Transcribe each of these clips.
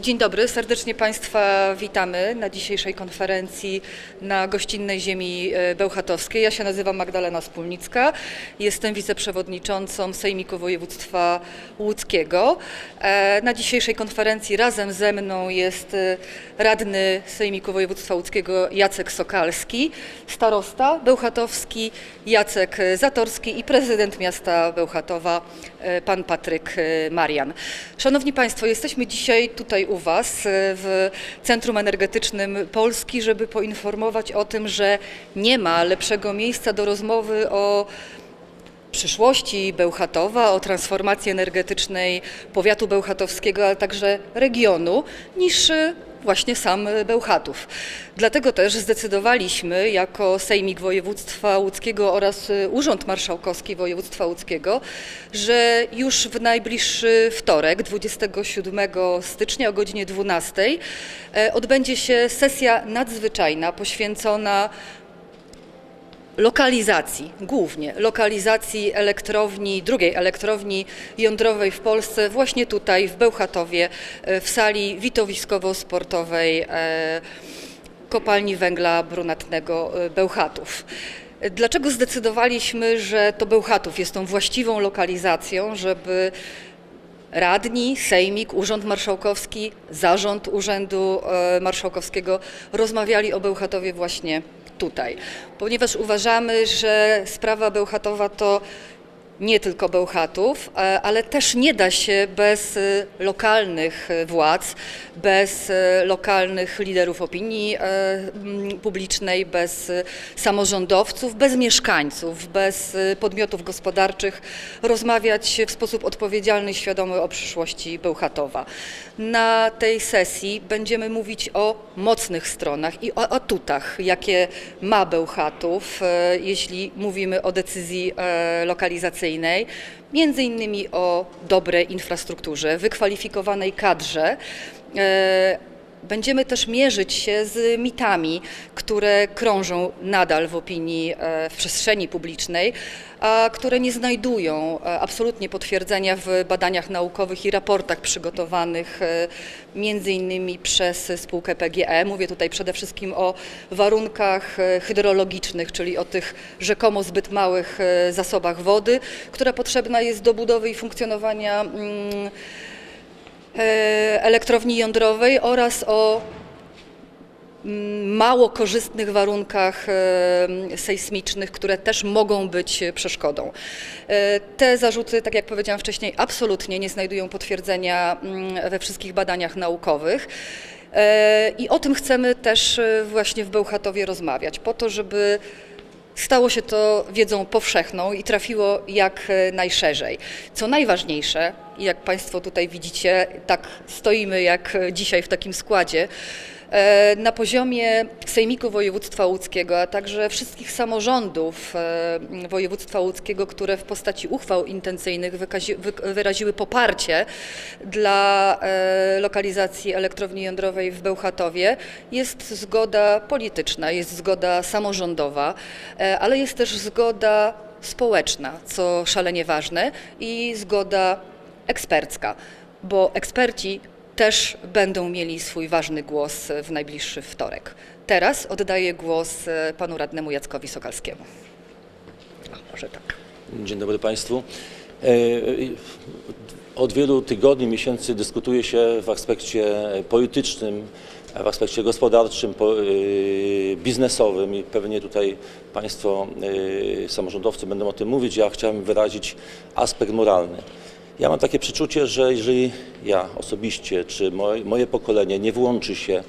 Dzień dobry, serdecznie Państwa witamy na dzisiejszej konferencji na gościnnej ziemi e, bełchatowskiej. Ja się nazywam Magdalena Spólnicka, jestem wiceprzewodniczącą Sejmiku Województwa Łódzkiego. E, Na dzisiejszej konferencji razem ze mną jest e, radny Sejmiku Województwa Łódzkiego Jacek Sokalski, starosta bełchatowski Jacek Zatorski i prezydent miasta Bełchatowa pan Patryk Marian. Szanowni Państwo, jesteśmy dzisiaj tutaj u Was e, w Centrum Energetycznym Polski, żeby poinformować o tym, że nie ma lepszego miejsca do rozmowy o przyszłości Bełchatowa, o transformacji energetycznej powiatu bełchatowskiego, ale także regionu, niż y, właśnie sam Bełchatów. Dlatego też zdecydowaliśmy jako Sejmik Województwa Łódzkiego oraz y, Urząd Marszałkowski Województwa Łódzkiego, że już w najbliższy wtorek, 27 stycznia o godzinie 12 e, odbędzie się sesja nadzwyczajna poświęcona lokalizacji, głównie lokalizacji elektrowni, drugiej elektrowni jądrowej w Polsce, właśnie tutaj w Bełchatowie, e, w sali witowiskowo-sportowej e, kopalni węgla brunatnego e, Bełchatów. Dlaczego zdecydowaliśmy, że to Bełchatów jest tą właściwą lokalizacją, żeby radni, sejmik, urząd marszałkowski, zarząd urzędu marszałkowskiego rozmawiali o Bełchatowie właśnie tutaj, ponieważ uważamy, że sprawa Bełchatowa to nie tylko Bełchatów, e, ale też nie da się bez e, lokalnych e, władz, bez lokalnych liderów opinii publicznej, bez samorządowców, bez mieszkańców, bez podmiotów gospodarczych rozmawiać w sposób odpowiedzialny i świadomy o przyszłości Bełchatowa. Na tej sesji będziemy mówić o mocnych stronach i o atutach, jakie ma Bełchatów, jeśli mówimy o decyzji e, lokalizacyjnej. Między innymi o dobrej infrastrukturze, wykwalifikowanej kadrze. Będziemy też mierzyć się z mitami, które krążą nadal w opinii, e, w przestrzeni publicznej, a które nie znajdują e, absolutnie potwierdzenia w badaniach naukowych i raportach przygotowanych e, między innymi przez spółkę PGE. Mówię tutaj przede wszystkim o warunkach hydrologicznych, czyli o tych rzekomo zbyt małych zasobach wody, która potrzebna jest do budowy i funkcjonowania mm, elektrowni jądrowej oraz o mm, mało korzystnych warunkach e, sejsmicznych, które też mogą być przeszkodą. E, Te zarzuty, tak jak powiedziałam wcześniej, absolutnie nie znajdują potwierdzenia mm, we wszystkich badaniach naukowych. E, I o tym chcemy też e, właśnie w Bełchatowie rozmawiać, po to, żeby Stało się to wiedzą powszechną i trafiło jak e, najszerzej. Co najważniejsze, jak Państwo tutaj widzicie, tak stoimy jak e, dzisiaj w takim składzie, na poziomie Sejmiku Województwa Łódzkiego, a także wszystkich samorządów e, województwa łódzkiego, które w postaci uchwał intencyjnych wyraziły poparcie dla e, lokalizacji elektrowni jądrowej w Bełchatowie, jest zgoda polityczna, jest zgoda samorządowa, e, ale jest też zgoda społeczna, co szalenie ważne, i zgoda ekspercka, bo eksperci też będą mieli swój ważny głos w najbliższy wtorek. Teraz oddaję głos e, panu radnemu Jackowi Sokalskiemu. A, może tak. Dzień dobry Państwu. E, Od wielu tygodni, miesięcy dyskutuje się w aspekcie politycznym, w aspekcie gospodarczym, po- e, biznesowym i pewnie tutaj Państwo e, samorządowcy będą o tym mówić. Ja chciałem wyrazić aspekt moralny. Ja mam takie przeczucie, że jeżeli ja osobiście, czy moje, moje pokolenie nie włączy się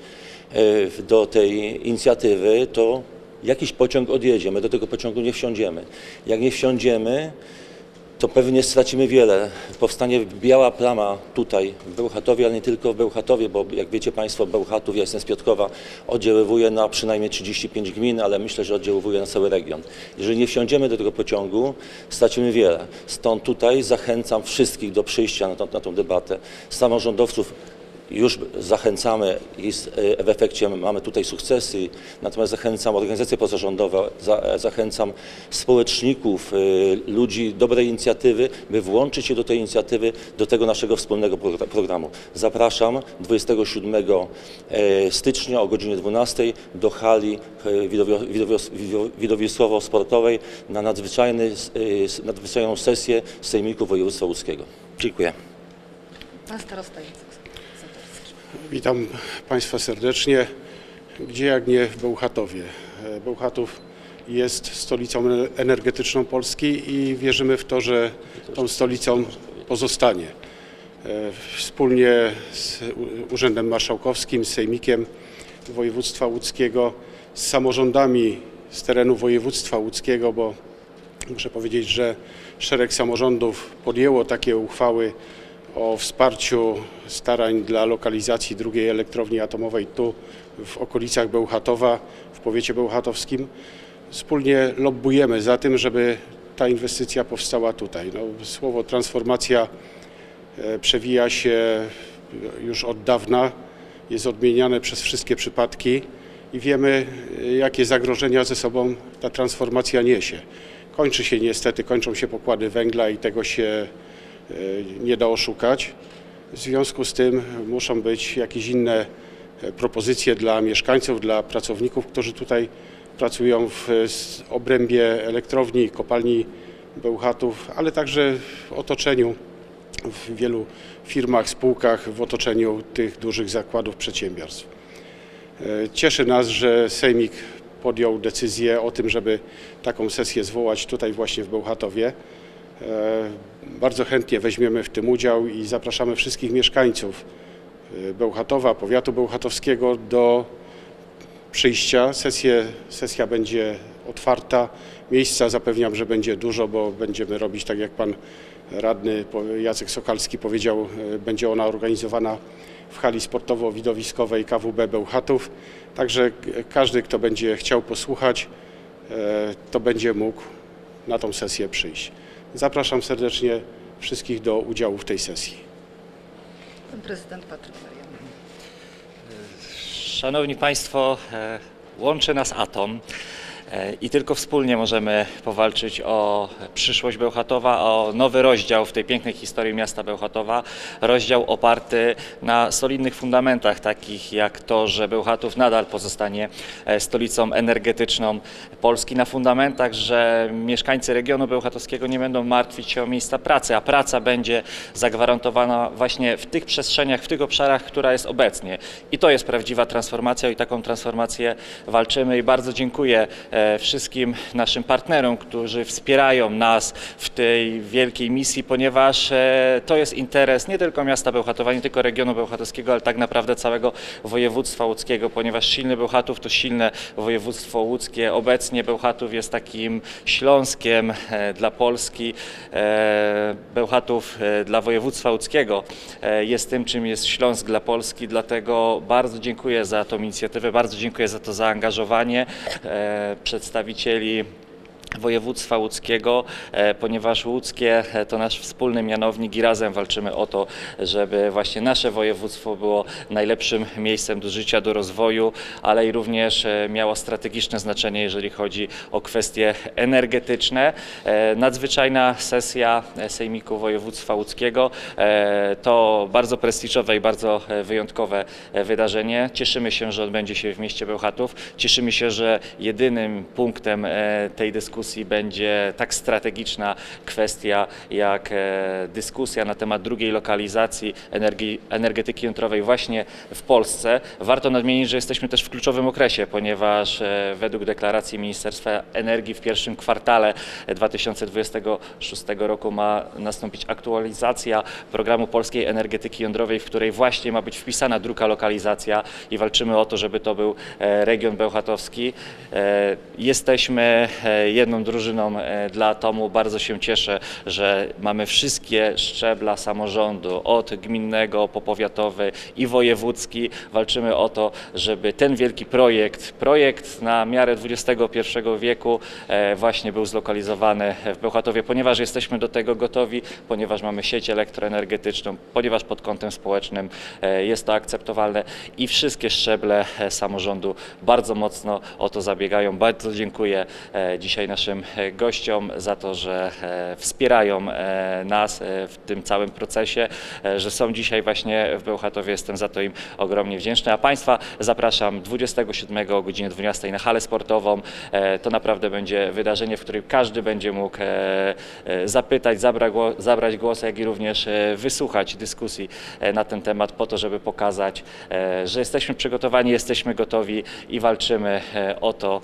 e, do tej inicjatywy, to jakiś pociąg odjedzie, my do tego pociągu nie wsiądziemy. Jak nie wsiądziemy, to pewnie stracimy wiele. Powstanie biała plama tutaj w Bełchatowie, ale nie tylko w Bełchatowie, bo jak wiecie Państwo, Bełchatów, ja jestem z Piotrkowa, oddziaływuje na przynajmniej 35 gmin, ale myślę, że oddziaływuje na cały region. Jeżeli nie wsiądziemy do tego pociągu, stracimy wiele. Stąd tutaj zachęcam wszystkich do przyjścia na tą, na tą debatę. Samorządowców już zachęcamy i z- w efekcie mamy tutaj sukcesy, natomiast zachęcam organizacje pozarządowe, za, zachęcam społeczników, y, ludzi dobrej inicjatywy, by włączyć się do tej inicjatywy, do tego naszego wspólnego progr- programu. Zapraszam 27 e, stycznia o godzinie 12 do hali e, widowiskowo-sportowej na nadzwyczajny, nadzwyczajną sesję Sejmiku Województwa Łódzkiego. Dziękuję. Pan starosta. Witam Państwa serdecznie. Gdzie jak nie w Bełchatowie. E, Bełchatów jest stolicą energetyczną Polski i wierzymy w to, że tą stolicą pozostanie. E, Wspólnie z Urzędem Marszałkowskim, z Sejmikiem Województwa Łódzkiego, z samorządami z terenu województwa łódzkiego, bo muszę powiedzieć, że szereg samorządów podjęło takie uchwały o wsparciu starań dla lokalizacji drugiej elektrowni atomowej tu w okolicach Bełchatowa, w powiecie bełchatowskim. Wspólnie lobbujemy za tym, żeby ta inwestycja powstała tutaj. No, słowo transformacja e, przewija się już od dawna, jest odmieniane przez wszystkie przypadki i wiemy, e, jakie zagrożenia ze sobą ta transformacja niesie. Kończy się niestety, kończą się pokłady węgla i tego się nie da oszukać. W związku z tym muszą być jakieś inne e, propozycje dla mieszkańców, dla pracowników, którzy tutaj pracują w obrębie elektrowni, kopalni Bełchatów, ale także w otoczeniu, w wielu firmach, spółkach, w otoczeniu tych dużych zakładów przedsiębiorstw. E, Cieszy nas, że Sejmik podjął decyzję o tym, żeby taką sesję zwołać tutaj właśnie w Bełchatowie. E, Bardzo chętnie weźmiemy w tym udział i zapraszamy wszystkich mieszkańców e, Bełchatowa, powiatu bełchatowskiego do przyjścia. Sesję, sesja będzie otwarta. Miejsca zapewniam, że będzie dużo, bo będziemy robić tak jak pan radny Jacek Sokalski powiedział, e, będzie ona organizowana w hali sportowo-widowiskowej KWB Bełchatów. Także każdy, kto będzie chciał posłuchać, to będzie mógł na tą sesję przyjść. Zapraszam serdecznie wszystkich do udziału w tej sesji. Pan prezydent Patryk Marian. Szanowni Państwo, e, łączy nas atom i tylko wspólnie możemy powalczyć o przyszłość Bełchatowa, o nowy rozdział w tej pięknej historii miasta Bełchatowa. Rozdział oparty na solidnych fundamentach, takich jak to, że Bełchatów nadal pozostanie e, stolicą energetyczną Polski, na fundamentach, że mieszkańcy regionu bełchatowskiego nie będą martwić się o miejsca pracy, a praca będzie zagwarantowana właśnie w tych przestrzeniach, w tych obszarach, która jest obecnie. I to jest prawdziwa transformacja i taką transformację walczymy i bardzo dziękuję e, wszystkim naszym partnerom, którzy wspierają nas w tej wielkiej misji, ponieważ e, to jest interes nie tylko miasta Bełchatowa, nie tylko regionu bełchatowskiego, ale tak naprawdę całego województwa łódzkiego, ponieważ silny Bełchatów to silne województwo łódzkie. Obecnie Bełchatów jest takim Śląskiem e, dla Polski. E, Bełchatów dla województwa łódzkiego jest tym, czym jest Śląsk dla Polski, dlatego bardzo dziękuję za tą inicjatywę, bardzo dziękuję za to zaangażowanie przedstawicieli województwa łódzkiego, e, ponieważ łódzkie e, to nasz wspólny mianownik i razem walczymy o to, żeby właśnie nasze województwo było najlepszym miejscem do życia, do rozwoju, ale i również e, miało strategiczne znaczenie, jeżeli chodzi o kwestie energetyczne. Nadzwyczajna sesja Sejmiku Województwa Łódzkiego to bardzo prestiżowe i bardzo wyjątkowe wydarzenie. Cieszymy się, że odbędzie się w mieście Bełchatów. Cieszymy się, że jedynym punktem tej dyskusji będzie tak strategiczna kwestia jak e, dyskusja na temat drugiej lokalizacji energii, energetyki jądrowej właśnie w Polsce. Warto nadmienić, że jesteśmy też w kluczowym okresie, ponieważ e, według deklaracji Ministerstwa Energii w pierwszym kwartale 2026 roku ma nastąpić aktualizacja programu polskiej energetyki jądrowej, w której właśnie ma być wpisana druga lokalizacja i walczymy o to, żeby to był e, region bełchatowski. E, Jesteśmy e, pozytywną drużyną e, dla Atomu. Bardzo się cieszę, że mamy wszystkie szczebla samorządu, od gminnego po powiatowy i wojewódzki. Walczymy o to, żeby ten wielki projekt, projekt na miarę XXI wieku e, właśnie był zlokalizowany w Bełchatowie, ponieważ jesteśmy do tego gotowi, ponieważ mamy sieć elektroenergetyczną, ponieważ pod kątem społecznym e, jest to akceptowalne i wszystkie szczeble samorządu bardzo mocno o to zabiegają. Bardzo dziękuję dzisiaj naszym e, gościom za to, że e, wspierają e, nas w tym całym procesie, że są dzisiaj właśnie w Bełchatowie. Jestem za to im ogromnie wdzięczny. A Państwa zapraszam 27 o godzinie 12 na halę sportową. To naprawdę będzie wydarzenie, w którym każdy będzie mógł zapytać, zabrać głos, jak i również wysłuchać dyskusji na ten temat po to, żeby pokazać, że jesteśmy przygotowani, jesteśmy gotowi i walczymy o to,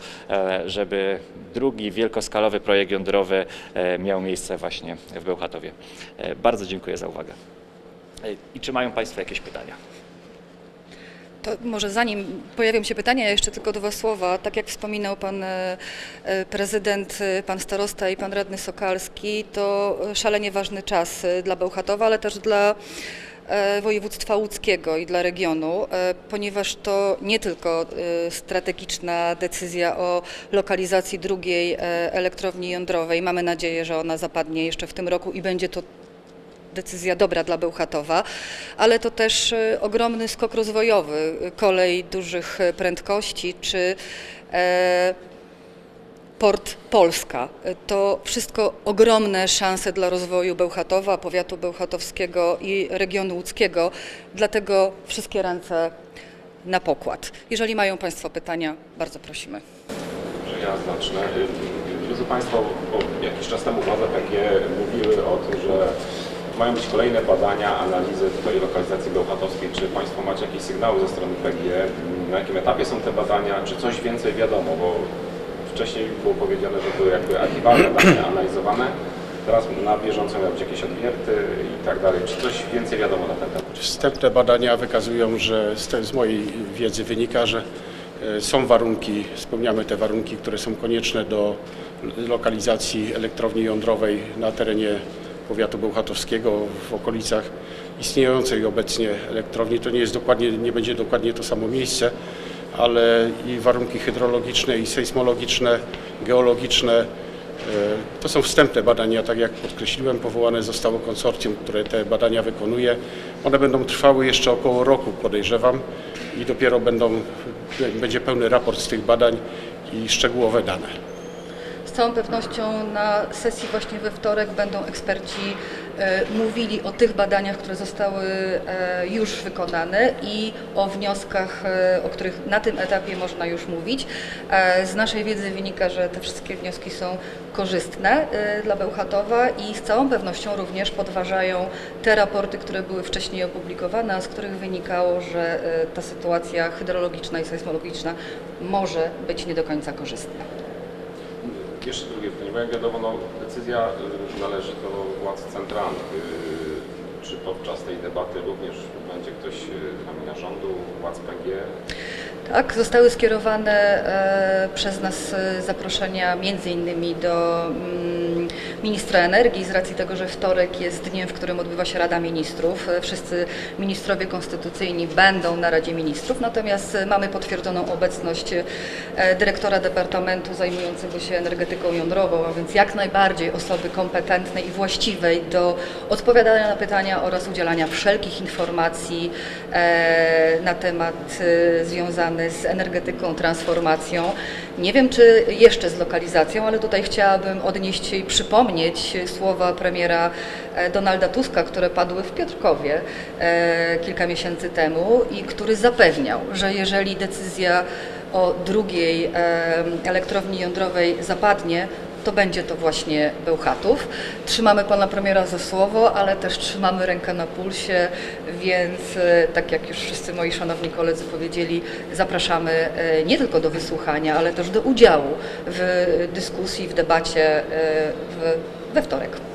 żeby drugi wielkoskalowy projekt jądrowy e, miał miejsce właśnie w Bełchatowie. E, Bardzo dziękuję za uwagę. E, I czy mają Państwo jakieś pytania? To może zanim pojawią się pytania, jeszcze tylko dwa słowa. Tak jak wspominał pan prezydent, pan starosta i pan radny Sokalski, to szalenie ważny czas dla Bełchatowa, ale też dla województwa łódzkiego i dla regionu, e, ponieważ to nie tylko e, strategiczna decyzja o lokalizacji drugiej e, elektrowni jądrowej. Mamy nadzieję, że ona zapadnie jeszcze w tym roku i będzie to decyzja dobra dla Bełchatowa, ale to też e, ogromny skok rozwojowy, e, kolej dużych e, prędkości czy e, port Polska. To wszystko ogromne szanse dla rozwoju Bełchatowa, powiatu bełchatowskiego i regionu łódzkiego. Dlatego wszystkie ręce na pokład. Jeżeli mają Państwo pytania, bardzo prosimy. ja zacznę. Drodzy Państwo, jakiś czas temu władze PG mówiły o tym, że mają być kolejne badania, analizy tutaj lokalizacji bełchatowskiej. Czy Państwo macie jakieś sygnały ze strony PG? Na jakim etapie są te badania? Czy coś więcej wiadomo? Bo wcześniej było powiedziane, że były jakby archiwalne dane analizowane. Teraz na bieżąco miały być jakieś odwierty i tak dalej. Czy coś więcej wiadomo na ten temat? Wstępne badania wykazują, że z mojej wiedzy wynika, że e, są warunki, spełniamy te warunki, które są konieczne do lokalizacji elektrowni jądrowej na terenie powiatu bełchatowskiego w okolicach istniejącej obecnie elektrowni. To nie jest dokładnie, nie będzie dokładnie to samo miejsce, ale i warunki hydrologiczne i sejsmologiczne, geologiczne E, To są wstępne badania, tak jak podkreśliłem, powołane zostało konsorcjum, które te badania wykonuje. One będą trwały jeszcze około roku, podejrzewam, i dopiero będą, będzie pełny raport z tych badań i szczegółowe dane. Całą pewnością na sesji właśnie we wtorek będą eksperci e, mówili o tych badaniach, które zostały e, już wykonane i o wnioskach, e, o których na tym etapie można już mówić. Z naszej wiedzy wynika, że te wszystkie wnioski są korzystne dla Bełchatowa i z całą pewnością również podważają te raporty, które były wcześniej opublikowane, a z których wynikało, że ta sytuacja hydrologiczna i sejsmologiczna może być nie do końca korzystna. Jeszcze drugie pytanie, jak wiadomo, no, decyzja y, należy do władz centralnych. Y, Czy podczas tej debaty również będzie ktoś y, z ramienia rządu, władz PG? Tak, zostały skierowane e, przez nas zaproszenia między innymi do mm, ministra energii z racji tego, że wtorek jest dniem, w którym odbywa się Rada Ministrów. Wszyscy ministrowie konstytucyjni będą na Radzie Ministrów, natomiast mamy potwierdzoną obecność e, dyrektora Departamentu zajmującego się energetyką jądrową, a więc jak najbardziej osoby kompetentnej i właściwej do odpowiadania na pytania oraz udzielania wszelkich informacji e, na temat e, związany z energetyką, transformacją. Nie wiem, czy jeszcze z lokalizacją, ale tutaj chciałabym odnieść i przypomnieć słowa premiera e, Donalda Tuska, które padły w Piotrkowie e, kilka miesięcy temu i który zapewniał, że jeżeli decyzja o drugiej elektrowni jądrowej zapadnie, to będzie to właśnie Bełchatów. Trzymamy pana premiera za słowo, ale też trzymamy rękę na pulsie, więc e, tak jak już wszyscy moi szanowni koledzy powiedzieli, zapraszamy e, nie tylko do wysłuchania, ale też do udziału w dyskusji, w debacie e, we wtorek.